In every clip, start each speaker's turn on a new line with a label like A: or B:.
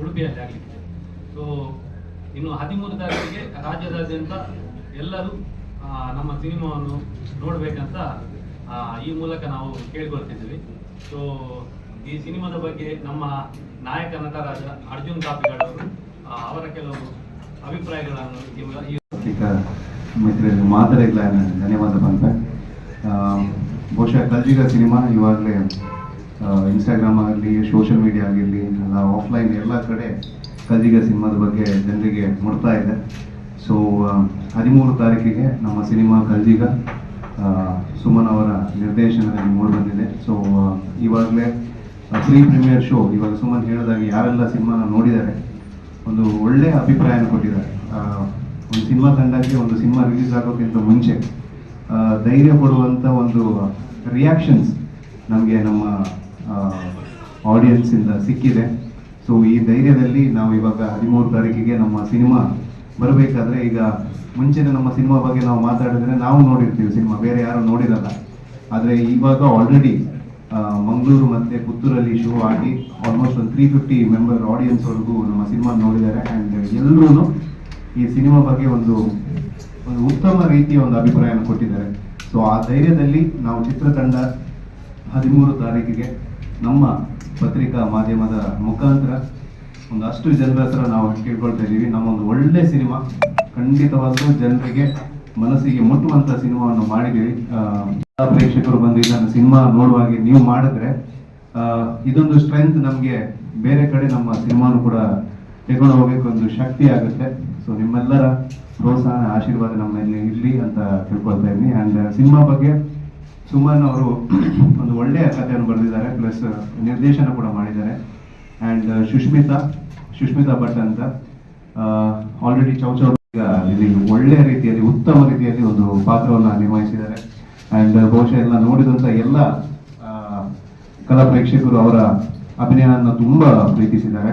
A: ಉಡುಪಿಯಲ್ಲಿ ಆಗಲಿಕ್ಕೆ ಸೊ ಇನ್ನು ಹದಿಮೂರು ತಾರೀಕಿಗೆ ರಾಜ್ಯದಾದ್ಯಂತ ಎಲ್ಲರೂ ನಮ್ಮ ಸಿನಿಮಾವನ್ನು ನೋಡಬೇಕಂತ ಈ ಮೂಲಕ ನಾವು ಕೇಳಿಕೊಳ್ತಿದ್ದೀವಿ. ಸೊ ಈ ಸಿನಿಮಾದ ಬಗ್ಗೆ ನಮ್ಮ ನಾಯಕ ನಟರಾದ ಅರ್ಜುನ್ ಕಾಪಿಗಳವರು ಅವರ ಕೆಲವು ಅಭಿಪ್ರಾಯಗಳನ್ನು
B: ಮಿತ್ರರಿಗೆ ಮಾತರಿಗಳ ಧನ್ಯವಾದ ಬಂತ. ಬಹುಶಃ ಕಲ್ಜಿಗ ಸಿನಿಮಾ ಇವಾಗಲೇ ಇನ್ಸ್ಟಾಗ್ರಾಮ್ ಆಗಲಿ ಸೋಷಿಯಲ್ ಮೀಡಿಯಾ ಆಗಿರಲಿ ಅಲ್ಲ ಆಫ್ಲೈನ್ ಎಲ್ಲ ಕಡೆ ಕದಿಗ ಸಿನಿಮಾದ ಬಗ್ಗೆ ಜನರಿಗೆ ಮುಡ್ತಾ ಇದೆ. ಸೊ ಹದಿಮೂರು ತಾರೀಕಿಗೆ ನಮ್ಮ ಸಿನಿಮಾ ಕಲ್ಜಿಗ ಸುಮನ್ ಅವರ ನಿರ್ದೇಶನದಲ್ಲಿ ಮೂಡಿ ಬಂದಿದೆ. ಸೊ ಇವಾಗಲೇ ಪ್ರೀ ಪ್ರೀಮಿಯರ್ ಶೋ ಇವಾಗ ಸುಮನ್ ಹೇಳಿದಾಗ ಯಾರೆಲ್ಲ ಸಿನಿಮಾನ ನೋಡಿದ್ದಾರೆ, ಒಂದು ಒಳ್ಳೆಯ ಅಭಿಪ್ರಾಯನ ಕೊಟ್ಟಿದ್ದಾರೆ. ಒಂದು ಸಿನಿಮಾ ತಂಡಕ್ಕೆ ಒಂದು ಸಿನಿಮಾ ರಿಲೀಸ್ ಆಗೋಕ್ಕಿಂತ ಮುಂಚೆ ಧೈರ್ಯ ಕೊಡುವಂಥ ಒಂದು ರಿಯಾಕ್ಷನ್ಸ್ ನಮಗೆ ನಮ್ಮ ಆಡಿಯನ್ಸಿಂದ ಸಿಕ್ಕಿದೆ. ಸೊ ಈ ಧೈರ್ಯದಲ್ಲಿ ನಾವು ಇವಾಗ ಹದಿಮೂರು ತಾರೀಕಿಗೆ ನಮ್ಮ ಸಿನಿಮಾ ಬರಬೇಕಾದ್ರೆ ಈಗ ಮುಂಚೆನೆ ನಮ್ಮ ಸಿನಿಮಾ ಬಗ್ಗೆ ನಾವು ಮಾತಾಡಿದ್ರೆ ನಾವು ನೋಡಿರ್ತೀವಿ ಸಿನಿಮಾ, ಬೇರೆ ಯಾರು ನೋಡಿರಲ್ಲ. ಆದರೆ ಇವಾಗ ಆಲ್ರೆಡಿ ಮಂಗಳೂರು ಮತ್ತು ಪುತ್ತೂರಲ್ಲಿ ಶೋ ಆಗಿ ಆಲ್ಮೋಸ್ಟ್ ಒಂದು ತ್ರೀ ಫಿಫ್ಟಿ ಮೆಂಬರ್ ಆಡಿಯನ್ಸ್ವರೆಗೂ ನಮ್ಮ ಸಿನಿಮಾ ನೋಡಿದ್ದಾರೆ. ಆ್ಯಂಡ್ ಎಲ್ಲರೂ ಈ ಸಿನಿಮಾ ಬಗ್ಗೆ ಒಂದು ಒಂದು ಉತ್ತಮ ರೀತಿಯ ಒಂದು ಅಭಿಪ್ರಾಯವನ್ನು ಕೊಟ್ಟಿದ್ದಾರೆ. ಸೊ ಆ ಧೈರ್ಯದಲ್ಲಿ ನಾವು ಚಿತ್ರತಂಡ ಹದಿಮೂರು ತಾರೀಕಿಗೆ ನಮ್ಮ ಪತ್ರಿಕಾ ಮಾಧ್ಯಮದ ಮುಖಾಂತರ ಒಂದಷ್ಟು ಜನರ ಹತ್ರ ನಾವು ಕೇಳ್ಕೊಳ್ತಾ ಇದ್ದೀವಿ. ನಮ್ಮ ಒಂದು ಒಳ್ಳೆ ಸಿನಿಮಾ, ಖಂಡಿತವಾಗ್ಲೂ ಜನರಿಗೆ ಮನಸ್ಸಿಗೆ ಮುಟ್ಟುವಂಥ ಸಿನಿಮಾವನ್ನು ಮಾಡಿದ್ದೀವಿ ಪ್ರೇಕ್ಷಕರು ಬಂದು ಇದನ್ನು ಸಿನಿಮಾ ನೋಡುವಾಗೆ ನೀವು ಮಾಡಿದ್ರೆ ಇದೊಂದು ಸ್ಟ್ರೆಂತ್ ನಮಗೆ ಬೇರೆ ಕಡೆ ನಮ್ಮ ಸಿನಿಮಾನು ಕೂಡ ತೆಗೊಂಡು ಹೋಗಬೇಕು ಒಂದು ಶಕ್ತಿ ಆಗುತ್ತೆ. ಸೊ ನಿಮ್ಮೆಲ್ಲರ ಪ್ರೋತ್ಸಾಹ, ಆಶೀರ್ವಾದ ನಮ್ಮಲ್ಲಿ ಮೇಲೆ ಇರಲಿ ಅಂತ ತಿಳ್ಕೊಳ್ತಾ ಇದ್ದೀನಿ. ಆ್ಯಂಡ್ ಸಿನಿಮಾ ಬಗ್ಗೆ ಸುಮನ್ ಅವರು ಒಂದು ಒಳ್ಳೆಯ ಕಥೆಯನ್ನು ಬರೆದಿದ್ದಾರೆ ಪ್ಲಸ್ ನಿರ್ದೇಶನ ಕೂಡ ಮಾಡಿದ್ದಾರೆ. ಆ್ಯಂಡ್ ಸುಷ್ಮಿತಾ ಸುಷ್ಮಿತಾ ಭಟ್ ಅಂತ ಆಲ್ರೆಡಿ ಚೌಚೌ ಇಲ್ಲಿ ಒಳ್ಳೆಯ ರೀತಿಯಲ್ಲಿ ಉತ್ತಮ ರೀತಿಯಲ್ಲಿ ಒಂದು ಪಾತ್ರವನ್ನು ನಿರ್ವಹಿಸಿದ್ದಾರೆ. ಆ್ಯಂಡ್ ಬಹುಶಃ ಎಲ್ಲ ನೋಡಿದಂಥ ಎಲ್ಲ ಕಲಾ ಪ್ರೇಕ್ಷಕರು ಅವರ ಅಭಿನಯವನ್ನು ತುಂಬ ಪ್ರೀತಿಸಿದ್ದಾರೆ.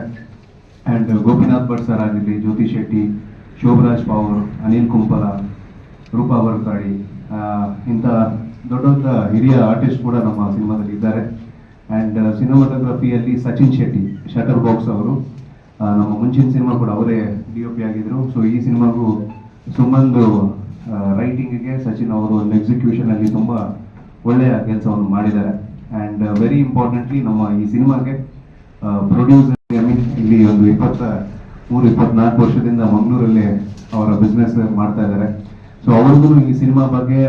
B: ಆ್ಯಂಡ್ ಗೋಪಿನಾಥ್ ಭಟ್ ಸರ್ ಆಗಿರಲಿ ಜ್ಯೋತಿ ಶೆಟ್ಟಿ ಶೋಭರಾಜ್ ಪಾವರ್ ಅನಿಲ್ ಕುಂಪಲ ರೂಪಾ ಬರ್ಕಾಳಿ ಆ, ಇಂಥ ದೊಡ್ಡ ಹಿರಿಯ ಆರ್ಟಿಸ್ಟ್ ಕೂಡ ನಮ್ಮ ಸಿನಿಮಾದಲ್ಲಿ ಇದ್ದಾರೆ. ಆ್ಯಂಡ್ ಸಿನಿಮಾಟೋಗ್ರಫಿಯಲ್ಲಿ ಸಚಿನ್ ಶೆಟ್ಟಿ ಶಟರ್ ಬಾಕ್ಸ್ ಅವರು ನಮ್ಮ ಮುಂಚಿನ ಸಿನಿಮಾ ಕೂಡ ಅವರೇ ಡಿ ಒ ಪಿ ಆಗಿದ್ರು. ಸೊ ಈ ಸಿನಿಮಾಗೂ ಸುಮ್ಮಂದು ರೈಟಿಂಗಿಗೆ ಸಚಿನ್ ಅವರು ಒಂದು ಎಕ್ಸಿಕ್ಯೂಷನ್ ಅಲ್ಲಿ ತುಂಬ ಒಳ್ಳೆಯ ಕೆಲಸವನ್ನು ಮಾಡಿದ್ದಾರೆ. ಆ್ಯಂಡ್ ವೆರಿ ಇಂಪಾರ್ಟೆಂಟ್ಲಿ ನಮ್ಮ ಈ ಸಿನಿಮಾಗೆ ಪ್ರೊಡ್ಯೂಸರ್ ಇಲ್ಲಿ ಒಂದು ಇಪ್ಪತ್ತ, ಮೂರು ಇಪ್ಪತ್ನಾಲ್ಕು ವರ್ಷದಿಂದ ಮಂಗಳೂರಲ್ಲಿ ಅವರ ಬಿಸ್ನೆಸ್ ಮಾಡ್ತಾ ಇದ್ದಾರೆ. ಸೊ ಅವ್ರಿಗೂ ಈ ಸಿನಿಮಾ ಬಗ್ಗೆ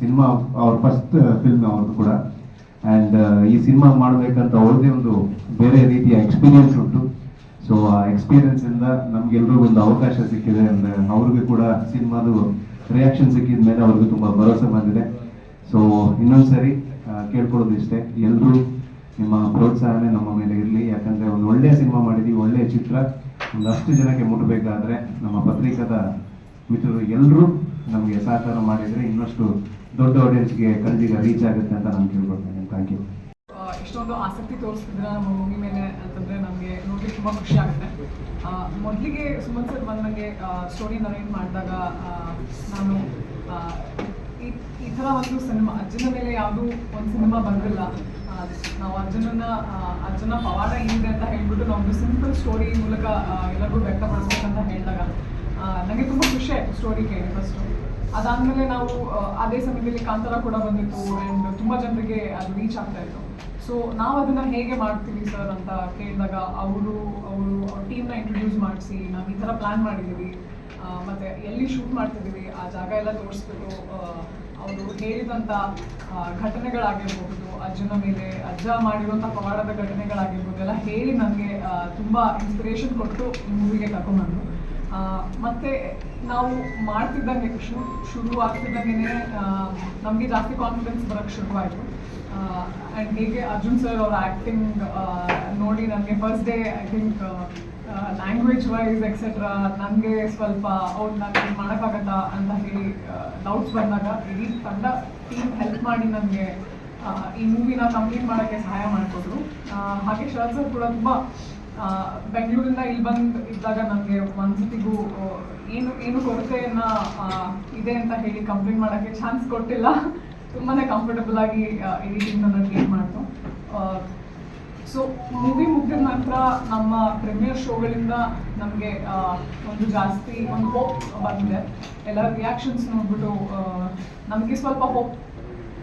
B: ಸಿನಿಮಾ ಅವ್ರ ಫಸ್ಟ್ ಫಿಲ್ಮ್ ಅವ್ರದ್ದು ಕೂಡ. ಆ್ಯಂಡ್ ಈ ಸಿನಿಮಾ ಮಾಡಬೇಕಂತ ಅವ್ರದ್ದೇ ಒಂದು ಬೇರೆ ರೀತಿಯ ಎಕ್ಸ್ಪೀರಿಯನ್ಸ್ ಉಂಟು. ಸೊ ಆ ಎಕ್ಸ್ಪೀರಿಯನ್ಸ್ ಇಂದ ನಮ್ಗೆಲ್ರಿಗೂ ಒಂದು ಅವಕಾಶ ಸಿಕ್ಕಿದೆ ಅಂದ್ರೆ ಅವ್ರಿಗೂ ಕೂಡ ಸಿನಿಮಾದು ರಿಯಾಕ್ಷನ್ ಸಿಕ್ಕಿದ ಮೇಲೆ ಅವ್ರಿಗೂ ತುಂಬ ಭರವಸೆ ಬಂದಿದೆ. ಸೊ ಇನ್ನೊಂದು ಸಾರಿ ಕೇಳ್ಕೊಳ್ಳೋದು ಇಷ್ಟೇ. ಎಲ್ಲರೂ ನಿಮ್ಮ ಪ್ರೋತ್ಸಾಹನೆ ನಮ್ಮ ಮೇಲೆ ಇರಲಿ. ಯಾಕಂದ್ರೆ ಒಂದು ಒಳ್ಳೆಯ ಸಿನಿಮಾ ಮಾಡಿದೀವಿ ಒಳ್ಳೆಯ ಚಿತ್ರ. ಒಂದಷ್ಟು ಜನಕ್ಕೆ ಮುಟ್ಟಬೇಕಾದ್ರೆ ನಮ್ಮ ಪತ್ರಿಕಾದ ಮಿತ್ರರು ಎಲ್ಲರೂ ನಮಗೆ ಸಹಕಾರ ಮಾಡಿದರೆ ಇನ್ನಷ್ಟು ದೊಡ್ಡ ಆಡಿಯನ್ಸ್ಗೆ ಕನ್ನಡಿಗ ರೀಚ್ ಆಗುತ್ತೆ ಅಂತ ನಾನು ಕೇಳ್ಕೊಳ್ತೇನೆ. ಥ್ಯಾಂಕ್ ಯು
C: ಇಷ್ಟೊಂದು ಆಸಕ್ತಿ ತೋರಿಸ್ತಿದ್ರ ನಮ್ಮ ಮೂವಿ ಮೇಲೆ ಅಂತಂದ್ರೆ ನಮಗೆ ನೋಡಿ ತುಂಬಾ ಖುಷಿ ಆಗುತ್ತೆ. ಮೊದಲಿಗೆ ಸುಮನ್ ಸರ್ ಬಂದು ನನಗೆ ಸ್ಟೋರಿ ನರೇಟ್ ಮಾಡಿದಾಗ ನಾನು ಈ ಥರ ಒಂದು ಸಿನಿಮಾ ಅಜ್ಜನ ಮೇಲೆ ಯಾವುದೂ ಒಂದು ಸಿನಿಮಾ ಬಂದಿಲ್ಲ. ನಾವು ಅಜ್ಜನನ್ನ ಆ, ಅಜ್ಜನ ಪವಾಡ ಏನಿದೆ ಅಂತ ಹೇಳ್ಬಿಟ್ಟು ನಾವೊಂದು ಸಿಂಪಲ್ ಸ್ಟೋರಿ ಮೂಲಕ ಎಲ್ಲರಿಗೂ ವ್ಯಕ್ತಪಡಿಸ್ಬೇಕಂತ ಹೇಳಿದಾಗ ನನಗೆ ತುಂಬ ಖುಷಿ ಆಯಿತು ಸ್ಟೋರಿ ಕೇಳಿ ಫಸ್ಟು ಅದಾದ್ಮೇಲೆ ನಾವು ಅದೇ ಸಮಯದಲ್ಲಿ ಕಾಂತಾರ ಕೂಡ ಬಂದಿತ್ತು ಆ್ಯಂಡ್ ತುಂಬ ಜನರಿಗೆ ಅದು ರೀಚ್ ಆಗ್ತಾ ಇತ್ತು. ಸೊ ನಾವು ಅದನ್ನ ಹೇಗೆ ಮಾಡ್ತೀವಿ ಸರ್ ಅಂತ ಕೇಳಿದಾಗ ಅವರು ಅವರು ಅವ್ರ ಟೀಮ್ನ ಇಂಟ್ರೊಡ್ಯೂಸ್ ಮಾಡಿಸಿ, ನಾವು ಈ ಥರ ಪ್ಲ್ಯಾನ್ ಮಾಡಿದ್ದೀವಿ ಮತ್ತೆ ಎಲ್ಲಿ ಶೂಟ್ ಮಾಡ್ತಿದ್ದೀವಿ ಆ ಜಾಗ ಎಲ್ಲ ತೋರಿಸ್ಬಿಟ್ಟು ಅವರು ಹೇಳಿದಂಥ ಘಟನೆಗಳಾಗಿರ್ಬಹುದು, ಅಜ್ಜನ ಮೇಲೆ, ಅಜ್ಜ ಮಾಡಿರುವಂಥ ಪವಾಡದ ಘಟನೆಗಳಾಗಿರ್ಬೋದು, ಎಲ್ಲ ಹೇಳಿ ನನಗೆ ತುಂಬ ಇನ್ಸ್ಪಿರೇಷನ್ ಕೊಟ್ಟು ಈ ಮೂವಿಗೆ ಕರ್ಕೊಂಡ್ಬಂದರು. ಮತ್ತೆ ನಾವು ಮಾಡ್ತಿದ್ದಂಗೆ ಶುರು ಶುರು ಆಗ್ತಿದ್ದಂಗೆ ನಮಗೆ ಜಾಸ್ತಿ ಕಾನ್ಫಿಡೆನ್ಸ್ ಬರೋಕ್ಕೆ ಶುರುವಾಯಿತು. ಆ್ಯಂಡ್ ಹೇಗೆ ಅರ್ಜುನ್ ಸರ್ ಅವರ ಆ್ಯಕ್ಟಿಂಗ್ ನೋಡಿ ನನಗೆ first day I think language wise etcetera ನನಗೆ ಸ್ವಲ್ಪ ಅವ್ರು ನನಗೆ ಮಾಡೋಕ್ಕಾಗತ್ತಾ ಅಂತ ಹೇಳಿ ಡೌಟ್ಸ್ ಬಂದಾಗ ಇಡೀ ತಂಡ ಟೀಮ್ ಹೆಲ್ಪ್ ಮಾಡಿ ನನಗೆ ಈ ಮೂವಿನ ಕಂಪ್ಲೀಟ್ ಮಾಡೋಕ್ಕೆ ಸಹಾಯ ಮಾಡಿಕೊಟ್ರು. ಹಾಗೆ ಶರತ್ ಸರ್ ಕೂಡ ತುಂಬ ಬೆಂಗಳೂರಿಂದ ಇಲ್ಲಿ ಬಂದು ಇದ್ದಾಗ ನನಗೆ ಒಂದ್ಸತಿಗೂ ಏನು ಏನು ಕೊರತೆಯನ್ನ ಇದೆ ಅಂತ ಹೇಳಿ ಕಂಪ್ಲೇಂಟ್ ಮಾಡೋಕ್ಕೆ ಚಾನ್ಸ್ ಕೊಟ್ಟಿಲ್ಲ. ತುಂಬಾ ಕಂಫರ್ಟಬಲ್ ಆಗಿ ಎಡಿಟಿಂಗ್ ನನ್ನ ಟ್ರೀಟ್ ಮಾಡ್ತು ಸೊ ಮೂವಿ ಮುಗಿದ ನಂತರ ನಮ್ಮ ಪ್ರೀಮಿಯರ್ ಶೋಗಳಿಂದ ನಮಗೆ ಒಂದು ಜಾಸ್ತಿ ಒಂದು ಹೋಪ್ ಬಂದಿದೆ. ಎಲ್ಲ ರಿಯಾಕ್ಷನ್ಸ್ ನೋಡ್ಬಿಟ್ಟು ನಮಗೆ ಸ್ವಲ್ಪ ಹೋಪ್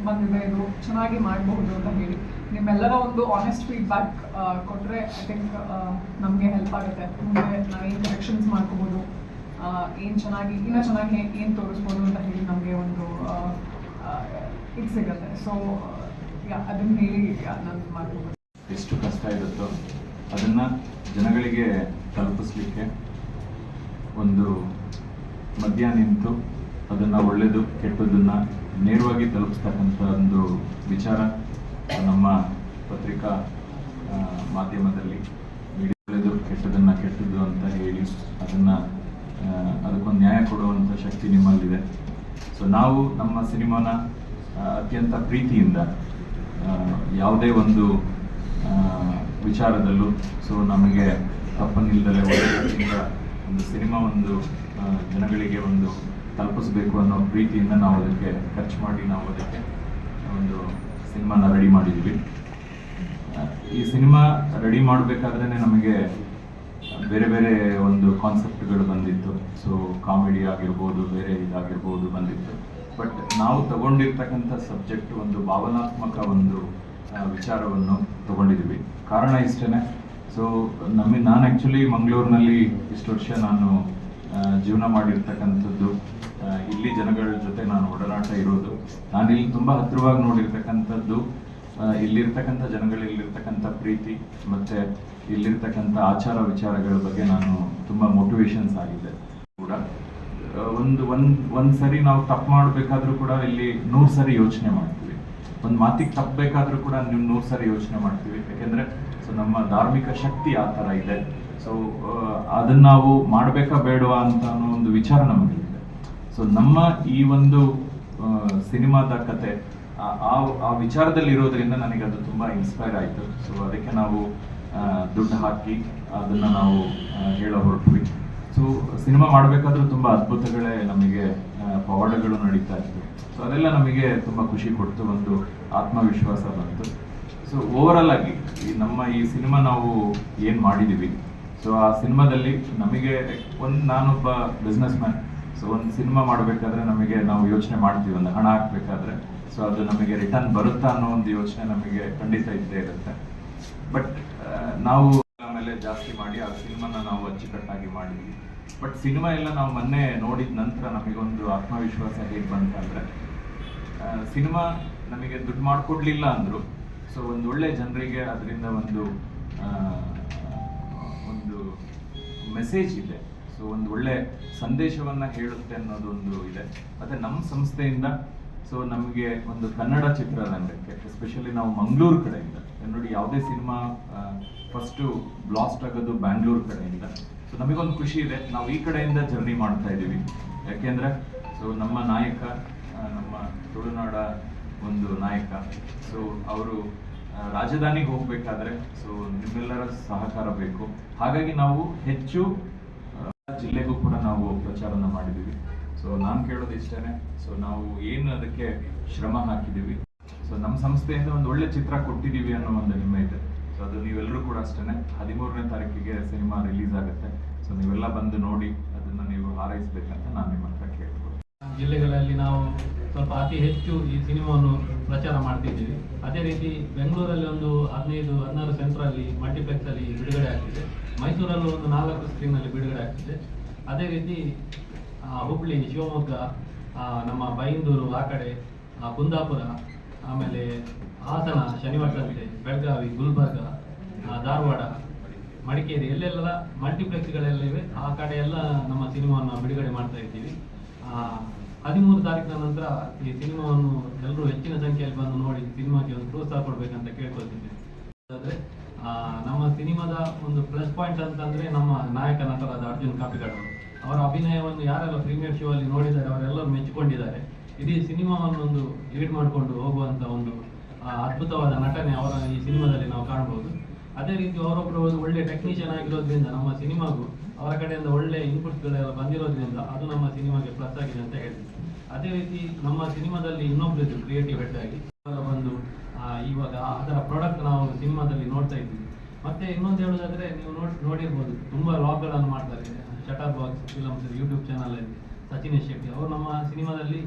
C: ಬಂದಿದೆ ಇದು ಚೆನ್ನಾಗಿ ಮಾಡಬಹುದು ಅಂತ ಹೇಳಿ. ನಿಮ್ಮೆಲ್ಲರ ಒಂದು ಆನೆಸ್ಟ್ ಫೀಡ್ಬ್ಯಾಕ್ ಕೊಟ್ಟರೆ ಐ ಥಿಂಕ್ ನಮಗೆ ಹೆಲ್ಪ್ ಆಗುತ್ತೆ. ಮುಂದೆ ಏನು ಕರೆಕ್ಷನ್ಸ್ ಮಾಡ್ಕೋಬೋದು ಏನು ಚೆನ್ನಾಗಿ, ಇನ್ನೂ ಚೆನ್ನಾಗಿ ಏನು ತೋರಿಸ್ಬೋದು ಅಂತ ಹೇಳಿ ನಮಗೆ ಒಂದು ಇದು ಸಿಗುತ್ತೆ. ಸೊ ಅದನ್ನು ಹೇಳಿ ನಾನು ಮಾಡ್ಬೋದು
D: ಎಷ್ಟು ಕಷ್ಟ ಇರುತ್ತೋ ಅದನ್ನು ಜನಗಳಿಗೆ ತಲುಪಿಸ್ಲಿಕ್ಕೆ ಒಂದು ಮಧ್ಯ ನಿಂತು ಅದನ್ನು ಒಳ್ಳೆಯದು ಕೆಟ್ಟದ್ದನ್ನು ನೇರವಾಗಿ ತಲುಪಿಸ್ತಕ್ಕಂಥ ಒಂದು ವಿಚಾರ ನಮ್ಮ ಪತ್ರಿಕಾ ಮಾಧ್ಯಮದಲ್ಲಿ ಮೀಡಿಯಾ ಕೆಟ್ಟದನ್ನು ಕೆಟ್ಟದ್ದು ಅಂತ ಹೇಳಿ ಅದನ್ನು ಅದಕ್ಕೊಂದು ನ್ಯಾಯ ಕೊಡುವಂಥ ಶಕ್ತಿ ನಿಮ್ಮಲ್ಲಿದೆ. ಸೊ ನಾವು ನಮ್ಮ ಸಿನಿಮಾನ ಅತ್ಯಂತ ಪ್ರೀತಿಯಿಂದ ಯಾವುದೇ ಒಂದು ವಿಚಾರದಲ್ಲೂ, ಸೊ, ನಮಗೆ ತಪ್ಪನಿಲ್ಲದಲ್ಲೇ ಒಳ್ಳೆಯ ಒಂದು ಸಿನಿಮಾ ಒಂದು ಜನಗಳಿಗೆ ಒಂದು ತಲುಪಿಸ್ಬೇಕು ಅನ್ನೋ ಪ್ರೀತಿಯಿಂದ ನಾವು ಅದಕ್ಕೆ ಖರ್ಚು ಮಾಡಿ ನಾವು ಅದಕ್ಕೆ ಒಂದು ಸಿನಿಮಾನ ರೆಡಿ ಮಾಡಿದ್ವಿ. ಈ ಸಿನಿಮಾ ರೆಡಿ ಮಾಡಬೇಕಾದ್ರೆ ನಮಗೆ ಬೇರೆ ಬೇರೆ ಒಂದು ಕಾನ್ಸೆಪ್ಟ್ಗಳು ಬಂದಿತ್ತು. ಸೊ ಕಾಮಿಡಿ ಆಗಿರ್ಬೋದು, ಬೇರೆ ಇದಾಗಿರ್ಬೋದು ಬಂದಿತ್ತು. ಬಟ್ ನಾವು ತಗೊಂಡಿರ್ತಕ್ಕಂಥ ಸಬ್ಜೆಕ್ಟ್ ಒಂದು ಭಾವನಾತ್ಮಕ ಒಂದು ವಿಚಾರವನ್ನು ತಗೊಂಡಿದ್ವಿ. ಕಾರಣ ಇಷ್ಟೇ ಸೊ ನಮ್ಮ, ನಾನು ಆ್ಯಕ್ಚುಲಿ ಮಂಗಳೂರಿನಲ್ಲಿ ಇಷ್ಟು ವರ್ಷ ನಾನು ಜೀವನ ಮಾಡಿರ್ತಕ್ಕಂಥದ್ದು. ಇಲ್ಲಿ ಜನಗಳ ಜೊತೆ ನಾನು ಒಡನಾಟ ಇರೋದು. ನಾನು ಇಲ್ಲಿ ತುಂಬ ಹತ್ತಿರವಾಗಿ ನೋಡಿರ್ತಕ್ಕಂಥದ್ದು ಇಲ್ಲಿರ್ತಕ್ಕಂಥ ಜನಗಳಿರ್ತಕ್ಕಂಥ ಪ್ರೀತಿ, ಮತ್ತೆ ಇಲ್ಲಿರ್ತಕ್ಕಂಥ ಆಚಾರ ವಿಚಾರಗಳ ಬಗ್ಗೆ ನಾನು ತುಂಬ ಮೋಟಿವೇಶನ್ಸ್ ಆಗಿದೆ ಕೂಡ. ಒಂದು ಒಂದು, ಒಂದ್ ಸರಿ ನಾವು ತಪ್ಪು ಮಾಡಬೇಕಾದ್ರೂ ಕೂಡ ಇಲ್ಲಿ ನೂರು ಸರಿ ಯೋಚನೆ ಮಾಡ್ತೀವಿ. ಒಂದು ಮಾತಿಗೆ ತಪ್ಪಬೇಕಾದ್ರೂ ಕೂಡ ನೀವು ನೂರು ಸರಿ ಯೋಚನೆ ಮಾಡ್ತೀವಿ. ಯಾಕೆಂದ್ರೆ, ಸೊ ನಮ್ಮ ಧಾರ್ಮಿಕ ಶಕ್ತಿ ಆ ಥರ ಇದೆ. ಸೊ ಅದನ್ನ ನಾವು ಮಾಡಬೇಕಾ ಬೇಡವಾ ಅಂತ ಒಂದು ವಿಚಾರ ನಮಗಿದೆ. ಸೊ ನಮ್ಮ ಈ ಒಂದು ಸಿನಿಮಾದ ಕತೆ, ಆ- ಆ ವಿಚಾರದಲ್ಲಿ ಇರೋದ್ರಿಂದ ನನಗೆ ಅದು ತುಂಬ ಇನ್ಸ್ಪೈರ್ ಆಯಿತು. ಸೊ ಅದಕ್ಕೆ ನಾವು ದುಡ್ಡು ಹಾಕಿ ಅದನ್ನ ನಾವು ಹೇಳೋ ಹೊರಟ್ವಿ. ಸೊ ಸಿನಿಮಾ ಮಾಡಬೇಕಾದ್ರೂ ತುಂಬ ಅದ್ಭುತಗಳೇ ನಮಗೆ ಪವಾಡಗಳು ನಡೀತಾ ಇತ್ತು ಸೊ ಅದೆಲ್ಲ ನಮಗೆ ತುಂಬ ಖುಷಿ ಕೊಡ್ತು ಒಂದು ಆತ್ಮವಿಶ್ವಾಸ ಬಂತು. ಸೊ ಓವರಾಲ್ ಆಗಿ ಈ ನಮ್ಮ ಈ ಸಿನಿಮಾ ನಾವು ಏನು ಮಾಡಿದ್ದೀವಿ ಸೊ ಆ ಸಿನಿಮಾದಲ್ಲಿ ನಮಗೆ, ಒಂದು ನಾನೊಬ್ಬ ಬಿಸ್ನೆಸ್ ಮ್ಯಾನ್ ಸೊ ಒಂದು ಸಿನಿಮಾ ಮಾಡಬೇಕಾದ್ರೆ ನಮಗೆ ನಾವು ಯೋಚನೆ ಮಾಡ್ತೀವಿ, ಒಂದು ಹಣ ಹಾಕ್ಬೇಕಾದ್ರೆ. ಸೊ ಅದು ನಮಗೆ ರಿಟರ್ನ್ ಬರುತ್ತಾ ಅನ್ನೋ ಒಂದು ಯೋಚನೆ ನಮಗೆ ಖಂಡಿತ ಇದ್ದೇ ಇರುತ್ತೆ. ಬಟ್ ನಾವು ಆಮೇಲೆ ಜಾಸ್ತಿ ಮಾಡಿ ಆ ಸಿನಿಮಾನ ನಾವು ಅಚ್ಚುಕಟ್ಟಾಗಿ ಮಾಡಿದ್ವಿ. ಬಟ್ ಸಿನಿಮಾ ಎಲ್ಲ ನಾವು ಮೊನ್ನೆ ನೋಡಿದ ನಂತರ ನಮಗೊಂದು ಆತ್ಮವಿಶ್ವಾಸ ಹೇಗೆ ಬಂತಂದ್ರೆ ಸಿನಿಮಾ ನಮಗೆ ದುಡ್ಡು ಮಾಡಿಕೊಡ್ಲಿಲ್ಲ ಅಂದ್ರು. ಸೊ ಒಂದು ಒಳ್ಳೆ ಜನರಿಗೆ ಅದರಿಂದ ಒಂದು ಒಂದು ಮೆಸೇಜ್ ಇದೆ. ಸೊ ಒಂದು ಒಳ್ಳೆ ಸಂದೇಶವನ್ನ ಹೇಳುತ್ತೆ ಅನ್ನೋದೊಂದು ಇದೆ. ಮತ್ತೆ ನಮ್ಮ ಸಂಸ್ಥೆಯಿಂದ, ಸೊ ನಮಗೆ ಒಂದು ಕನ್ನಡ ಚಿತ್ರರಂಗಕ್ಕೆ ಎಸ್ಪೆಷಲಿ ನಾವು ಮಂಗಳೂರು ಕಡೆಯಿಂದ ನೋಡಿ ಯಾವುದೇ ಸಿನಿಮಾ ಫಸ್ಟು ಬ್ಲಾಸ್ಟ್ ಆಗೋದು ಬ್ಯಾಂಗ್ಳೂರ್ ಕಡೆಯಿಂದ. ಸೊ ನಮಗೊಂದು ಖುಷಿ ಇದೆ. ನಾವು ಈ ಕಡೆಯಿಂದ ಜರ್ನಿ ಮಾಡ್ತಾ ಇದ್ದೀವಿ ಯಾಕೆಂದ್ರೆ, ಸೊ ನಮ್ಮ ನಾಯಕ ನಮ್ಮ ತುಳುನಾಡ ಒಂದು ನಾಯಕ, ಸೊ ಅವರು ರಾಜಧಾನಿಗೆ ಹೋಗಬೇಕಾದ್ರೆ, ಸೊ ನಿಮ್ಮೆಲ್ಲರ ಸಹಕಾರ ಬೇಕು. ಹಾಗಾಗಿ ನಾವು ಹೆಚ್ಚು ಜಿಲ್ಲೆಗೂ ಕೂಡ ನಾವು ಪ್ರಚಾರನ ಮಾಡಿದ್ದೀವಿ. ಸೊ ನಾನು ಕೇಳೋದು ಇಷ್ಟೇನೆ. ಸೊ ನಾವು ಏನು ಅದಕ್ಕೆ ಶ್ರಮ ಹಾಕಿದ್ದೀವಿ. ಸೊ ನಮ್ಮ ಸಂಸ್ಥೆಯಿಂದ ಒಂದು ಒಳ್ಳೆ ಚಿತ್ರ ಕೊಟ್ಟಿದ್ದೀವಿ ಅನ್ನೋ ಒಂದು ಹೆಮ್ಮೆ ಇದೆ. ಸೊ ಅದು ನೀವೆಲ್ಲರೂ ಕೂಡ ಅಷ್ಟೇ ಹದಿಮೂರನೇ ತಾರೀಕಿಗೆ ಸಿನಿಮಾ ರಿಲೀಸ್ ಆಗುತ್ತೆ. ಸೊ ನೀವೆಲ್ಲ ಬಂದು ನೋಡಿ ಅದನ್ನು ನೀವು ಹಾರೈಸಬೇಕಂತ ನಾನು ನಿಮ್ಮ ಹತ್ರ
A: ಜಿಲ್ಲೆಗಳಲ್ಲಿ ನಾವು ಸ್ವಲ್ಪ ಅತಿ ಹೆಚ್ಚು ಈ ಸಿನಿಮಾವನ್ನು ಪ್ರಚಾರ ಮಾಡ್ತಿದ್ದೀವಿ. ಅದೇ ರೀತಿ ಬೆಂಗಳೂರಲ್ಲಿ ಒಂದು ಹದಿನೈದು, ಹದಿನಾರು ಸೆಂಟ್ರಲ್ಲಿ ಮಲ್ಟಿಪ್ಲೆಕ್ಸಲ್ಲಿ ಬಿಡುಗಡೆ ಆಗ್ತಿದೆ. ಮೈಸೂರಲ್ಲೂ ಒಂದು ನಾಲ್ಕು ಸ್ಕ್ರೀನಲ್ಲಿ ಬಿಡುಗಡೆ ಆಗ್ತಿದೆ. ಅದೇ ರೀತಿ ಹುಬ್ಳಿ, ಶಿವಮೊಗ್ಗ ನಮ್ಮ ಬೈಂದೂರು, ಆ ಕಡೆ ಕುಂದಾಪುರ, ಆಮೇಲೆ ಹಾಸನ ಶನಿವಾರದಂತೆ ಬೆಳಗಾವಿ, ಗುಲ್ಬರ್ಗ ಧಾರವಾಡ, ಮಡಿಕೇರಿ, ಎಲ್ಲೆಲ್ಲ ಮಲ್ಟಿಪ್ಲೆಕ್ಸ್ಗಳೆಲ್ಲ ಇವೆ. ಆ ಕಡೆ ಎಲ್ಲ ನಮ್ಮ ಸಿನಿಮಾವನ್ನು ಬಿಡುಗಡೆ ಮಾಡ್ತಾ ಇದ್ದೀವಿ. ಹದಿಮೂರು ತಾರೀಕಿನ ನಂತರ ಈ ಸಿನಿಮಾವನ್ನು ಎಲ್ಲರೂ ಹೆಚ್ಚಿನ ಸಂಖ್ಯೆಯಲ್ಲಿ ಬಂದು ನೋಡಿ ಸಿನಿಮಾಗೆ ಒಂದು ಪ್ರೋತ್ಸಾಹ ಕೊಡಬೇಕಂತ ಕೇಳ್ಕೊಳ್ತಿದ್ದೇನೆ. ಆದ್ರೆ ನಮ್ಮ ಸಿನಿಮಾದ ಒಂದು ಪ್ಲಸ್ ಪಾಯಿಂಟ್ ಅಂತಂದ್ರೆ ನಮ್ಮ ನಾಯಕ ನಟರಾದ ಅರ್ಜುನ್ ಕಾಪಿಗಡ ಅವರು. ಅಭಿನಯವನ್ನು ಯಾರೆಲ್ಲ ಪ್ರೀಮಿಯರ್ ಶೋ ಅಲ್ಲಿ ನೋಡಿದ್ದಾರೆ, ಅವರೆಲ್ಲರೂ ಮೆಚ್ಚಿಕೊಂಡಿದ್ದಾರೆ ಇಡೀ ಸಿನಿಮಾವನ್ನು ಒಂದು ಲೀಡ್ ಮಾಡಿಕೊಂಡು ಹೋಗುವಂತ ಒಂದು ಅದ್ಭುತವಾದ ನಟನೆ ಅವರ ಈ ಸಿನಿಮಾದಲ್ಲಿ ನಾವು ಕಾಣಬಹುದು ಅದೇ ರೀತಿ ಅವರೊಬ್ಬರು ಒಂದು ಒಳ್ಳೆ ಟೆಕ್ನಿಷಿಯನ್ ಆಗಿರೋದ್ರಿಂದ ನಮ್ಮ ಸಿನಿಮಾಗೂ ಅವರ ಕಡೆಯಿಂದ ಒಳ್ಳೆ ಇನ್ಪುಟ್ಗಳೆಲ್ಲ ಬಂದಿರೋದ್ರಿಂದ ಅದು ನಮ್ಮ ಸಿನಿಮಾಗೆ ಪ್ಲಸ್ ಆಗಿದೆ ಅಂತ ಹೇಳ್ತೀನಿ. ಅದೇ ರೀತಿ ನಮ್ಮ ಸಿನಿಮಾದಲ್ಲಿ ಇನ್ನೊಬ್ಬರಿದ್ದು ಕ್ರಿಯೇಟಿವ್ ಹೆಡ್ ಆಗಿ ಬಂದು ಇವಾಗ ಅದರ ಪ್ರಾಡಕ್ಟ್ ನಾವು ಸಿನಿಮಾದಲ್ಲಿ ನೋಡ್ತಾ ಇದ್ದೀವಿ. ಮತ್ತೆ ಇನ್ನೊಂದು ಹೇಳೋದಾದ್ರೆ ನೀವು ನೋಡ್, ನೋಡಿರ್ಬೋದು, ತುಂಬಾ ಲಾಗ್ಗಳನ್ನು ಮಾಡ್ತಾರೆ. Shutter box films YouTube channel ಅಲ್ಲಿ ಸಚಿನ್ ಶೆಟ್ಟಿ ಅವರು ನಮ್ಮ ಸಿನಿಮಾದಲ್ಲಿ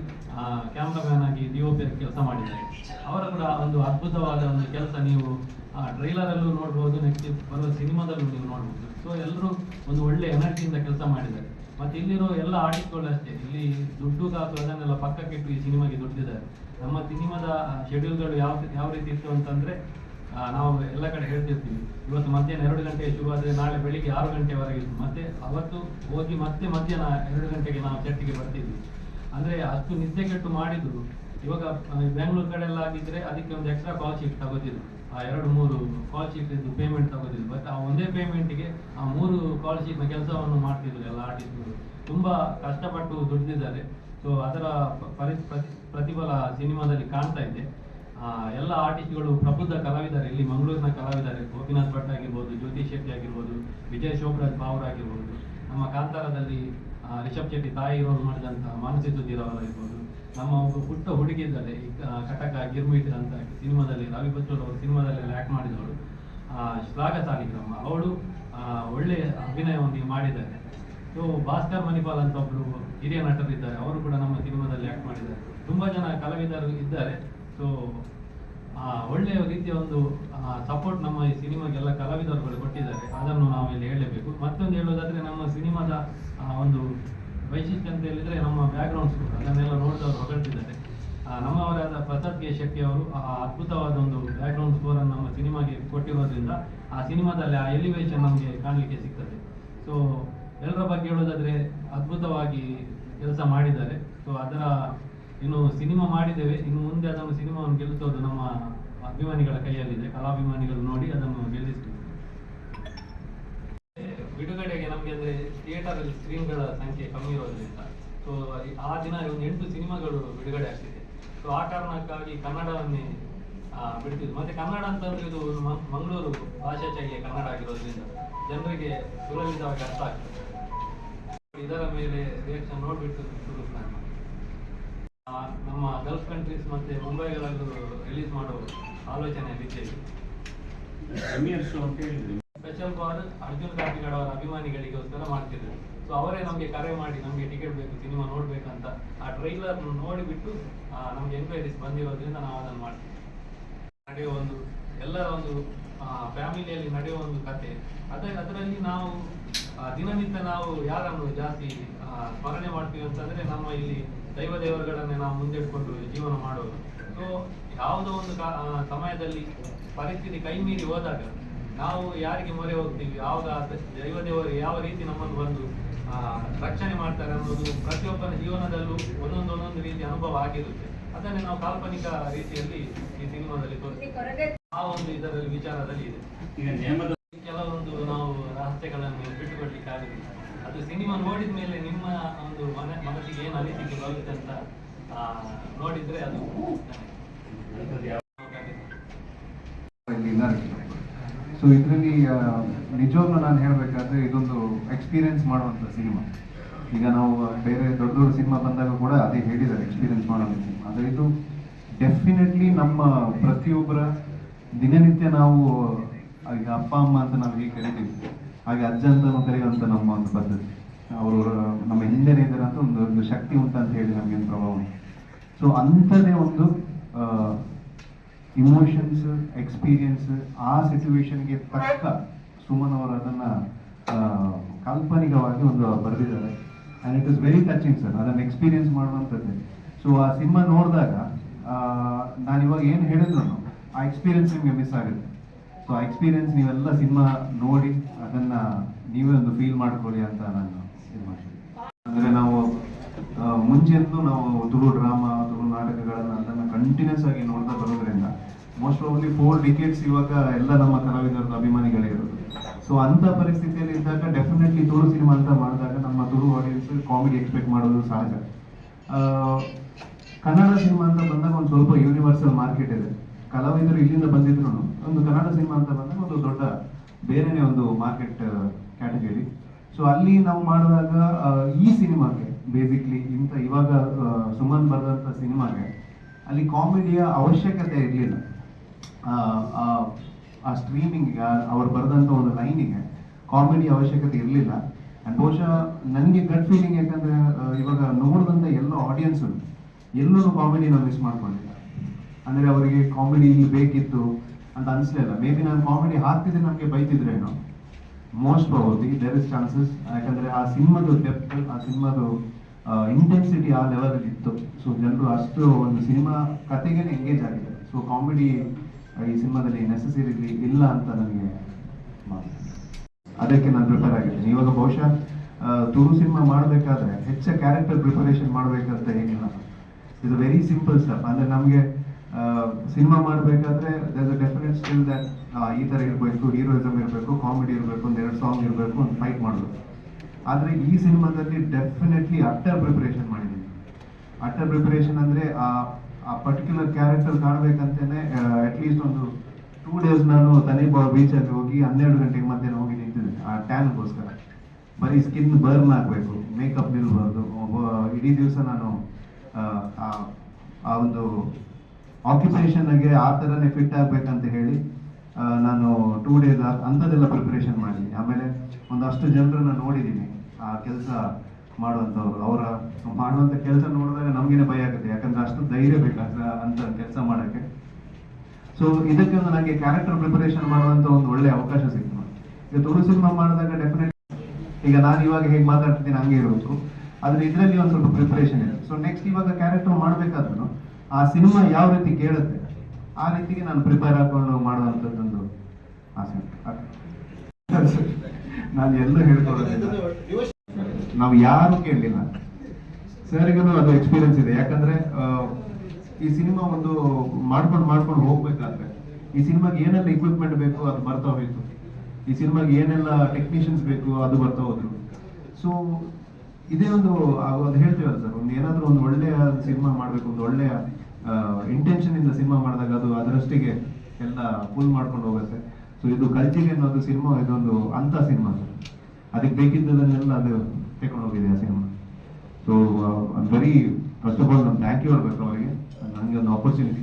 A: ಕ್ಯಾಮ್ರಾಮ್ಯಾನ್ ಆಗಿ ಡಿ ಒ ಪಿ ಕೆಲಸ ಮಾಡಿದ್ದಾರೆ. ಅವರ ಕೂಡ ಒಂದು ಅದ್ಭುತವಾದ ಒಂದು ಕೆಲಸ ನೀವು ಟ್ರೈಲರ್ ಅಲ್ಲೂ ನೋಡ್ಬೋದು ನೆಕ್ಸ್ಟ್ ಬರುವ ಸಿನಿಮಾದಲ್ಲೂ ನೀವು ನೋಡ್ಬೋದು. ಸೊ ಎಲ್ಲರೂ ಒಂದು ಒಳ್ಳೆ ಎನರ್ಜಿಯಿಂದ ಕೆಲಸ ಮಾಡಿದ್ದಾರೆ. ಮತ್ತೆ ಇಲ್ಲಿರೋ ಎಲ್ಲ ಆರ್ಟಿಸ್ಟ್ಗಳು ಅಷ್ಟೇ. ಇಲ್ಲಿ ದುಡ್ಡು ಕಾಸು ಅದನ್ನೆಲ್ಲ ಪಕ್ಕಕ್ಕಿಟ್ಟು ಈ ಸಿನಿಮಾಗೆ ದುಡ್ಡಿದ್ದಾರೆ ನಮ್ಮ ಸಿನಿಮಾದ ಶೆಡ್ಯೂಲ್ಗಳು ಯಾವ ಯಾವ ರೀತಿ ಇತ್ತು ಅಂತಂದ್ರೆ ನಾವು ಎಲ್ಲ ಕಡೆ ಹೇಳ್ತಿರ್ತೀವಿ. ಇವತ್ತು ಮಧ್ಯಾಹ್ನ ಎರಡು ಗಂಟೆಗೆ ಆದರೆ ನಾಳೆ ಬೆಳಿಗ್ಗೆ ಆರು ಗಂಟೆವರೆಗೆ ಮತ್ತೆ ಅವತ್ತು ಹೋಗಿ ಮತ್ತೆ ಮಧ್ಯಾಹ್ನ ಎರಡು ಗಂಟೆಗೆ ನಾವು ಚಟ್ಟಿಗೆ ಬರ್ತಿದ್ವಿ. ಅಂದ್ರೆ ಅಷ್ಟು ನಿದ್ದೆ ಕೆಟ್ಟು ಮಾಡಿದ್ರು. ಇವಾಗ ಆ, ಬೆಂಗಳೂರು ಕಡೆ ಎಲ್ಲ ಆಗಿದ್ರೆ ಅದಕ್ಕೆ ಒಂದು ಎಕ್ಸ್ಟ್ರಾ ಕಾಲ್ ಶೀಟ್ ತಗೋತಿದ್ರು. ಆ ಎರಡು ಮೂರು ಕಾಲ್ ಶೀಟ್ ಪೇಮೆಂಟ್ ತಗೋದಿಲ್ಲ ಬಟ್ ಆ ಒಂದೇ ಪೇಮೆಂಟ್ಗೆ ಆ ಮೂರು ಕಾಲ್ ಕೆಲಸವನ್ನು ಮಾಡ್ತಿದ್ರು ಎಲ್ಲ ಆರ್ಟಿಸ್ಟ್ಗಳು ತುಂಬ ಕಷ್ಟಪಟ್ಟು ದುಡಿದಿದ್ದಾರೆ. ಸೊ ಅದರ ಪರಿ, ಪ್ರತಿ- ಪ್ರತಿಫಲ ಸಿನಿಮಾದಲ್ಲಿ ಕಾಣ್ತಾ ಇದೆ. ಎಲ್ಲ ಆರ್ಟಿಸ್ಟ್ಗಳು ಪ್ರಬುದ್ಧ ಕಲಾವಿದರು. ಇಲ್ಲಿ ಮಂಗಳೂರಿನ ಕಲಾವಿದರು. ಗೋಪಿನಾಥ್ ಭಟ್ ಆಗಿರ್ಬೋದು, ಜ್ಯೋತಿ ಶೆಟ್ಟಿ ಆಗಿರ್ಬೋದು, ವಿಜಯ್ ಶೋಭರಾಜ್ ಬಾವ್ರ ಆಗಿರ್ಬೋದು, ನಮ್ಮ ಕಾಂತಾರದಲ್ಲಿ ರಿಷಬ್ ಶೆಟ್ಟಿ ತಾಯಿ ರೋಲ್ ಮಾಡಿದಂಥ ಮಾನಸಿ ಅವರಾಗಿರ್ಬೋದು ನಮ್ಮ ಒಂದು ಪುಟ್ಟ ಹುಡುಗಿ ಇದ್ದಾರೆ ಈ ಕಟಕ ಗಿರ್ಮಿಟ್ ಅಂತ ಸಿನಿಮಾದಲ್ಲಿ ರವಿ ಬಚ್ಚೂರ್ ಅವರು ಸಿನಿಮಾದಲ್ಲಿ ಆ್ಯಕ್ಟ್ ಮಾಡಿದವಳು. ಆ, ಶ್ಲಾಘ ಸಾಲಿಗ್ರಾಮ ಅವಳು ಒಳ್ಳೆ ಅಭಿನಯವನ್ನು ಮಾಡಿದ್ದಾರೆ. ಸೊ ಭಾಸ್ಕರ್ ಮಣಿಪಾಲ್ ಅಂತ ಒಬ್ಬರು ಹಿರಿಯ ನಟರಿದ್ದಾರೆ. ಅವರು ಕೂಡ ನಮ್ಮ ಸಿನಿಮಾದಲ್ಲಿ ಆಕ್ಟ್ ಮಾಡಿದ್ದಾರೆ. ತುಂಬಾ ಜನ ಕಲಾವಿದರು ಇದ್ದಾರೆ. ಸೊ ಒಳ್ಳೆಯ ರೀತಿಯ ಒಂದು ಸಪೋರ್ಟ್ ನಮ್ಮ ಈ ಸಿನಿಮಾಗೆಲ್ಲ ಕಲಾವಿದರುಗಳು ಕೊಟ್ಟಿದ್ದಾರೆ. ಅದನ್ನು ನಾವು ಇಲ್ಲಿ ಹೇಳಲೇಬೇಕು. ಮತ್ತೊಂದು ಹೇಳೋದಾದ್ರೆ ನಮ್ಮ ಸಿನಿಮಾದ ಒಂದು ವೈಶಿಷ್ಟ್ಯ ಅಂತ ಹೇಳಿದ್ರೆ ನಮ್ಮ ಬ್ಯಾಕ್ಗ್ರೌಂಡ್ ಸ್ಕೋರ್ ಅದನ್ನೆಲ್ಲ ನೋಡಿದವರು ಹೊಗಳ್ತಿದ್ದಾರೆ. ನಮ್ಮವರಾದ ಪ್ರತಾಪ್ ಕೆ. ಶೆಟ್ಟಿ ಅವರು, ಆ, ಅದ್ಭುತವಾದ ಒಂದು ಬ್ಯಾಕ್ಗ್ರೌಂಡ್ ಸ್ಕೋರ್ ಅನ್ನು ನಮ್ಮ ಸಿನಿಮಾಗೆ ಕೊಟ್ಟಿರೋದ್ರಿಂದ ಆ ಸಿನಿಮಾದಲ್ಲಿ ಆ ಎಲಿವೇಶನ್ ನಮಗೆ ಕಾಣಲಿಕ್ಕೆ ಸಿಗ್ತದೆ. ಸೊ ಎಲ್ಲರ ಬಗ್ಗೆ ಹೇಳೋದಾದ್ರೆ ಅದ್ಭುತವಾಗಿ ಕೆಲಸ ಮಾಡಿದ್ದಾರೆ. ಸೊ ಅದರ ಇನ್ನು ಸಿನಿಮಾ ಮಾಡಿದ್ದೇವೆ. ಇನ್ನು ಮುಂದೆ ಅದನ್ನು ಸಿನಿಮಾವನ್ನು ಗೆಲ್ಲಿಸೋದು ನಮ್ಮ ಅಭಿಮಾನಿಗಳ ಕೈಯಲ್ಲಿದೆ. ಕಲಾಭಿಮಾನಿಗಳು ನೋಡಿ ಅದನ್ನು ಗೆಲ್ಲಿಸ್ತೀವಿ. ಬಿಡುಗಡೆಗೆ ನಮಗೆ ಅಂದ್ರೆ ಥಿಯೇಟರಲ್ಲಿ ಸ್ಕ್ರೀನ್ಗಳ ಸಂಖ್ಯೆ ಕಮ್ಮಿ ಇರೋದ್ರಿಂದ. ಸೊ ಆ ದಿನ ಒಂದು ಎಂಟು ಸಿನಿಮಾಗಳು ಬಿಡುಗಡೆ ಆಗ್ತಿದೆ. ಸೊ ಆ ಕಾರಣಕ್ಕಾಗಿ ಕನ್ನಡವನ್ನೇ ಆ, ಬಿಡ್ತಿದ್ವಿ ಮತ್ತೆ ಕನ್ನಡ ಅಂತಂದ್ರೆ ಇದು ಮಂಗಳೂರು ಭಾಷಾ ಶೈಲಿಯ ಕನ್ನಡ ಆಗಿರೋದ್ರಿಂದ ಜನರಿಗೆ ಸುಲಭಿತವಾಗಿ ಅರ್ಥ ಆಗ್ತದೆ. ಇದರ ಮೇಲೆ ರಿಯಾಕ್ಷನ್ ನೋಡ್ಬಿಟ್ಟು ಆ, ನಮ್ಮ ಗಲ್ಫ್ ಕಂಟ್ರೀಸ್ ಮತ್ತೆ ಮುಂಬೈಗಳಲ್ಲೂ ರಿಲೀಸ್ ಮಾಡೋ ಆಲೋಚನೆಯಲ್ಲಿದ್ದೇವೆ ಸ್ಪೆಷಲ್ ಬಾರ್ ಅರ್ಜುನ್ ಕಾಪಿಗಾಡ್ ಅವರ ಅಭಿಮಾನಿಗಳಿಗೋಸ್ಕರ ಮಾಡ್ತಿದ್ರು. ಸೊ ಅವರೇ ನಮಗೆ ಕರೆ ಮಾಡಿ, ನಮಗೆ ಟಿಕೆಟ್ ಬೇಕು, ಸಿನಿಮಾ ನೋಡ್ಬೇಕಂತ. ಆ ಟ್ರೈಲರ್ ನೋಡಿಬಿಟ್ಟು ನಮ್ಗೆ ಎನ್ಕ್ವೈರೀಸ್ ಬಂದಿರೋದ್ರಿಂದ ನಾವು ಅದನ್ನು ಮಾಡ್ತೀವಿ. ನಡೆಯುವ ಒಂದು, ಎಲ್ಲರ ಒಂದು ಫ್ಯಾಮಿಲಿಯಲ್ಲಿ ನಡೆಯುವ ಒಂದು ಕತೆ. ಅದೇ, ಅದರಲ್ಲಿ ನಾವು ದಿನನಿತ್ಯ ನಾವು ಯಾರನ್ನು ಜಾಸ್ತಿ ಸ್ಮರಣೆ ಮಾಡ್ತೀವಿ ಅಂತಂದ್ರೆ ನಮ್ಮ ಇಲ್ಲಿ ದೈವ ದೇವರುಗಳನ್ನೇ ನಾವು ಮುಂದಿಟ್ಕೊಂಡು ಜೀವನ ಮಾಡೋದು. ಸೊ ಯಾವುದೋ ಒಂದು ಸಮಯದಲ್ಲಿ ಪರಿಸ್ಥಿತಿ ಕೈ ಮೀರಿ ಹೋದಾಗ ನಾವು ಯಾರಿಗೆ ಮೊರೆ ಹೋಗ್ತೀವಿ? ಯಾವಾಗ ದೈವದೇವರು ದೈವ ದೇವರು ಯಾವ ರೀತಿ ನಮ್ಮನ್ನು ಬಂದು ಆ, ರಕ್ಷಣೆ ಮಾಡ್ತಾರೆ ಅನ್ನೋದು ಪ್ರತಿಯೊಬ್ಬನ ಜೀವನದಲ್ಲೂ ಒಂದೊಂದು ಒಂದೊಂದು ರೀತಿ ಅನುಭವ ಆಗಿರುತ್ತೆ. ಅದನ್ನೇ ನಾವು ಕಾಲ್ಪನಿಕ ರೀತಿಯಲ್ಲಿ ಈ ಸಿನಿಮಾದಲ್ಲಿ ಆ ಒಂದು ಇದರಲ್ಲಿ ವಿಚಾರದಲ್ಲಿ ಇದೆ. ಕೆಲವೊಂದು ನಾವು ರಹಸ್ಯಗಳನ್ನು ಬಿಟ್ಟುಕೊಡ್ಲಿಕ್ಕೆ ಆಗುದಿಲ್ಲ. ಅದು ಸಿನಿಮಾ ನೋಡಿದ ಮೇಲೆ ನಿಮ್ಮ ಒಂದು ಮನ ಮನಸ್ಸಿಗೆ ಏನು ಅನಿಸಿಕೆ ಬರುತ್ತೆ ಅಂತ ನೋಡಿದ್ರೆ ಅದು
B: ಸೊ ಇದರಲ್ಲಿ ನಿಜವಾಗ್ಲೂ ನಾನು ಹೇಳಬೇಕಾದ್ರೆ ಇದೊಂದು ಎಕ್ಸ್ಪೀರಿಯನ್ಸ್ ಮಾಡುವಂಥ ಸಿನಿಮಾ. ಈಗ ನಾವು ಬೇರೆ ದೊಡ್ಡ ದೊಡ್ಡ ಸಿನಿಮಾ ಬಂದಾಗ ಕೂಡ ಅದೇ ಹೇಳಿದ್ದಾರೆ ಎಕ್ಸ್ಪೀರಿಯನ್ಸ್ ಮಾಡೋದು ಆದರೆ ಇದು ಡೆಫಿನೆಟ್ಲಿ ನಮ್ಮ ಪ್ರತಿಯೊಬ್ಬರ ದಿನನಿತ್ಯ ನಾವು ಈಗ ಅಪ್ಪ, ಅಮ್ಮ ಅಂತ ನಾವು ಹೀಗೆ ಕರಿತೀವಿ. ಹಾಗೆ ಅಜ್ಜ ಅಂತ ಕರೆಯುವಂಥ ನಮ್ಮ ಒಂದು ಪದ್ಧತಿ. ಅವರು ನಮ್ಮ ಹಿಂದೆನೇ ಇದ್ದಾರೆ ಅಂತ ಒಂದು ಒಂದು ಶಕ್ತಿ ಉಂಟು ಅಂತ ಹೇಳಿ ನಮಗೆ ಒಂದು ಪ್ರಭಾವ ಸೊ ಅಂಥದ್ದೇ ಒಂದು ಇಮೋಷನ್ಸ್ ಎಕ್ಸ್ಪೀರಿಯನ್ಸ್ ಆ ಸಿಚುವೇಶನ್ಗೆ ತಕ್ಕ ಸುಮನ್ ಅವರು ಅದನ್ನ ಕಾಲ್ಪನಿಕವಾಗಿ ಒಂದು ಬರೆದಿದ್ದಾರೆ. And it is very touching sir ಅದನ್ನು ಎಕ್ಸ್ಪೀರಿಯನ್ಸ್ ಮಾಡುವಂಥದ್ದೇ. ಸೊ ಆ ಸಿನಿಮಾ ನೋಡಿದಾಗ ನಾನು ಇವಾಗ ಏನು ಹೇಳಿದ್ರು ಆ ಎಕ್ಸ್ಪೀರಿಯನ್ಸ್ ನಿಮಗೆ ಮಿಸ್ ಆಗುತ್ತೆ. ಸೊ ಆ ಎಕ್ಸ್ಪೀರಿಯನ್ಸ್ ನೀವೆಲ್ಲ ಸಿನಿಮಾ ನೋಡಿ, ಅದನ್ನ ನೀವೇ ಒಂದು ಫೀಲ್ ಮಾಡ್ಕೊಳ್ಳಿ ಅಂತ ನಾನು ಇದು ಮಾಡ್ತೀನಿ. ಅಂದರೆ ನಾವು ಮುಂಚೆಂದು ನಾವು ತುಳು ಡ್ರಾಮಾ, ತುಳು ನಾಟಕಗಳನ್ನು ಅದನ್ನು ಕಂಟಿನ್ಯೂಸ್ ಆಗಿ ಮೋಸ್ಟ್ ಪ್ರಾಬಲಿ ಫೋರ್ ಡಿಕೇಟ್ಸ್ ಇವಾಗ ಎಲ್ಲ ನಮ್ಮ ಕಲಾವಿದರದ ಅಭಿಮಾನಿಗಳಿರೋದು. ಸೊ ಅಂತ ಪರಿಸ್ಥಿತಿಯಲ್ಲಿ ಇದ್ದಾಗ ಡೆಫಿನೆಟ್ಲಿ ತುಳು ಸಿನಿಮಾ ಅಂತ ಮಾಡಿದಾಗ ನಮ್ಮ ತುಳು ಆಡಿಯನ್ಸ್ ಕಾಮಿಡಿ ಎಕ್ಸ್ಪೆಕ್ಟ್ ಮಾಡೋದು ಸಹಜ. ಕನ್ನಡ ಸಿನಿಮಾ ಅಂತ ಬಂದಾಗ ಒಂದು ಸ್ವಲ್ಪ ಯೂನಿವರ್ಸಲ್ ಮಾರ್ಕೆಟ್ ಇದೆ. ಕಲಾವಿದರು ಇಲ್ಲಿಂದ ಬಂದಿದ್ರು ಒಂದು ಕನ್ನಡ ಸಿನಿಮಾ ಅಂತ ಬಂದಾಗ ಒಂದು ದೊಡ್ಡ ಬೇರೆನೇ ಒಂದು ಮಾರ್ಕೆಟ್ ಕ್ಯಾಟಗರಿ ಸೊ ಅಲ್ಲಿ ನಾವು ಮಾಡಿದಾಗ ಈ ಸಿನಿಮಾಗೆ ಬೇಸಿಕ್ಲಿ ಇಂಥ ಇವಾಗ ಸುಮನ್ ಬರೆದಂಥ ಸಿನಿಮಾಗೆ ಅಲ್ಲಿ ಕಾಮಿಡಿಯ ಅವಶ್ಯಕತೆ ಇರಲಿಲ್ಲ. ಆ ಸ್ಟ್ರೀಮಿಂಗಿಗೆ ಅವ್ರು ಬರೆದಂಥ ಒಂದು ಲೈನಿಗೆ ಕಾಮಿಡಿ ಅವಶ್ಯಕತೆ ಇರಲಿಲ್ಲ. ಆ್ಯಂಡ್ ಬಹುಶಃ ನನಗೆ ಗಟ್ ಫೀಲಿಂಗ್ ಯಾಕಂದರೆ ಇವಾಗ ನೋಡಿದಂಥ ಎಲ್ಲ ಆಡಿಯನ್ಸು ಎಲ್ಲರೂ ಕಾಮಿಡಿನ ಮಿಸ್ ಮಾಡ್ಕೊಂಡಿಲ್ಲ ಅಂದರೆ ಅವರಿಗೆ ಕಾಮಿಡಿ ಇಲ್ಲಿ ಬೇಕಿತ್ತು ಅಂತ ಅನಿಸ್ಲಿಲ್ಲ ಮೇ ಬಿ ನಾನು ಕಾಮಿಡಿ ಹಾಕ್ತಿದ್ರೆ ನನಗೆ ಬೈತಿದ್ರೇನು? Most probably there is chances ಯಾಕಂದರೆ ಆ ಸಿನಿಮಾದು ಡೆಪ್ತ್ ಆ ಸಿನಿಮಾದು ಇಂಟೆನ್ಸಿಟಿ ಆ ಲೆವೆಲಲ್ಲಿ ಇತ್ತು. ಸೊ ಜನರು ಅಷ್ಟು ಒಂದು ಸಿನಿಮಾ ಕತೆಗೆ ಎಂಗೇಜ್ ಆಗಿದೆ ಸೊ ಕಾಮಿಡಿ ಈ ಸಿನಿಮಾದಲ್ಲಿ ನೆಸೆಸರಿಲಿ ಇಲ್ಲ ಅಂತ ನನಗೆ. ಅದಕ್ಕೆ ನಾನು ಪ್ರಿಪೇರ್ ಆಗಿದ್ದೀನಿ. ಇವಾಗ ಬಹುಶಃ ತುರು ಸಿನಿಮಾ ಮಾಡಬೇಕಾದ್ರೆ ಹೆಚ್ಚು ಕ್ಯಾರೆಕ್ಟರ್ ಪ್ರಿಪರೇಷನ್ ಮಾಡಬೇಕಂತ ಏನಿಲ್ಲ. ಇದು ವೆರಿ ಸಿಂಪಲ್ ಸ್ಟೆಪ್ ಅಂದರೆ ನಮಗೆ ಸಿನಿಮಾ ಮಾಡಬೇಕಾದ್ರೆ ದರ್ ಡೆಫಿನೆಟ್ ಸ್ಟಿಲ್ ದಟ್ ಈ ಥರ ಇರಬೇಕು ಹೀರೋಯಿಸಮ್ ಇರಬೇಕು ಕಾಮಿಡಿ ಇರಬೇಕು, ಒಂದು ಎರಡು ಸಾಂಗ್ ಇರಬೇಕು, ಒಂದು ಫೈಟ್ ಮಾಡಬೇಕು. ಆದರೆ ಈ ಸಿನಿಮಾದಲ್ಲಿ ಡೆಫಿನೆಟ್ಲಿ ಅಟ್ಟರ್ ಪ್ರಿಪರೇಷನ್ ಮಾಡಿದ್ದೀನಿ. ಅಟ್ಟರ್ ಪ್ರಿಪರೇಷನ್ ಅಂದರೆ ಆ ಆ ಪರ್ಟಿಕ್ಯುಲರ್ ಕ್ಯಾರೆಕ್ಟರ್ ಕಾಣಬೇಕಂತಲೇ ಅಟ್ಲೀಸ್ಟ್ ಒಂದು ಟೂ ಡೇಸ್ ನಾನು ತನಿಬಾ ಬೀಚಲ್ಲಿ ಹೋಗಿ ಹನ್ನೆರಡು ಗಂಟೆಗೆ ಮಧ್ಯಾಹ್ನ ಹೋಗಿ ನಿಂತಿದ್ದೆ, ಆ ಟ್ಯಾನ್ಗೋಸ್ಕರ ಬರೀ ಸ್ಕಿನ್ ಬರ್ನ್ ಆಗಬೇಕು ಮೇಕಪ್ ನಿಲ್ಬಾರ್ದು ಇಡೀ ದಿವಸ ನಾನು, ಆ ಒಂದು ಆಕ್ಯುಪೇಷನ್ಗೆ ಆ ಥರನೇ ಫಿಟ್ ಆಗಬೇಕಂತ ಹೇಳಿ ನಾನು ಟೂ ಡೇಸ್ ಅಂಥದ್ದೆಲ್ಲ ಪ್ರಿಪ್ರೇಷನ್ ಮಾಡಿದ್ದೀನಿ ಆಮೇಲೆ ಒಂದಷ್ಟು ಜನರನ್ನ ನೋಡಿದ್ದೀನಿ, ಆ ಕೆಲಸ ಮಾಡುವಂಥವ್ರು ಅವರ ಮಾಡುವಂಥ ಕೆಲಸ ನೋಡಿದಾಗ ನಮಗೇನೆ ಭಯ ಆಗುತ್ತೆ ಯಾಕಂದ್ರೆ ಅಷ್ಟು ಧೈರ್ಯ ಬೇಕಾಗ್ತದೆ ಅಂತ ಕೆಲಸ ಮಾಡೋಕ್ಕೆ. ಸೊ ಇದಕ್ಕೆ ಒಂದು ನನಗೆ ಕ್ಯಾರೆಕ್ಟರ್ ಪ್ರಿಪರೇಷನ್ ಮಾಡುವಂತ ಒಂದು ಒಳ್ಳೆ ಅವಕಾಶ ಸಿಕ್ತು ಈಗ ತುಳು ಸಿನಿಮಾ ಮಾಡಿದಾಗ ಡೆಫಿನೆಟ್ ಈಗ ನಾನು ಇವಾಗ ಹೇಗೆ ಮಾತಾಡ್ತಿದ್ದೀನಿ ಹಂಗೆ ಇರೋದು ಆದ್ರೆ ಇದರಲ್ಲಿ ಒಂದು ಸ್ವಲ್ಪ ಪ್ರಿಪರೇಷನ್ ಇದೆ ಸೊ ನೆಕ್ಸ್ಟ್ ಇವಾಗ ಕ್ಯಾರೆಕ್ಟರ್ ಮಾಡಬೇಕಾದ್ರೂ ಆ ಸಿನಿಮಾ ಯಾವ ರೀತಿ ಕೇಳುತ್ತೆ, ಆ ರೀತಿಗೆ ನಾನು ಪ್ರಿಪೇರ್ ಹಾಕೊಂಡು ಮಾಡುವಂಥದ್ದೊಂದು ಆಸೆ. ನಾನು ಎಲ್ಲ ಹೇಳ್ಕೊಳ್ಳೋದಿಲ್ಲ. ನಾವು ಯಾರು ಕೇಳಲಿಲ್ಲ. ಸರ್ಗೂ ಅದು ಎಕ್ಸ್ಪೀರಿಯನ್ಸ್ ಇದೆ. ಯಾಕಂದ್ರೆ ಈ ಸಿನಿಮಾ ಒಂದು ಮಾಡ್ಕೊಂಡು ಮಾಡ್ಕೊಂಡು ಹೋಗ್ಬೇಕಾದ್ರೆ ಈ ಸಿನಿಮಾಗೆ ಏನೆಲ್ಲ ಇಕ್ವಿಪ್ಮೆಂಟ್ ಬೇಕು ಅದು ಬರ್ತಾ ಹೋಯ್ತು. ಈ ಸಿನಿಮಾಗೆ ಏನೆಲ್ಲ ಟೆಕ್ನಿಷಿಯನ್ಸ್ ಬೇಕು ಅದು ಬರ್ತಾ ಹೋದ್ರು. ಸೊ ಇದೇ ಒಂದು ಅದು ಹೇಳ್ತೇವಲ್ಲ ಸರ್ ಒಂದು ಏನಾದರೂ ಒಂದು ಒಳ್ಳೆಯ ಸಿನಿಮಾ ಮಾಡಬೇಕು, ಒಂದು ಒಳ್ಳೆಯ ಇಂಟೆನ್ಷನ್ ಇಂದ ಸಿನಿಮಾ ಮಾಡಿದಾಗ ಅದು ಅದರಷ್ಟಿಗೆ ಎಲ್ಲ ಫುಲ್ ಮಾಡ್ಕೊಂಡು ಹೋಗುತ್ತೆ. ಸೊ ಇದು ಕಲ್ಚಿಗೆ ಅನ್ನೋದು ಸಿನಿಮಾ, ಇದೊಂದು ಅಂತ ಸಿನಿಮಾ ಸರ್ ಅದಕ್ಕೆ ಬೇಕಿದ್ದದನ್ನೆಲ್ಲ ಅದು ತಗೊಂಡೋಗಿದೆ ಆ cinema. So very first of all ನಾನು ಥ್ಯಾಂಕ್ ಯು ಹೇಳ್ಬೇಕು ಅವರಿಗೆ ನನಗೆ ಒಂದು ಆಪರ್ಚುನಿಟಿ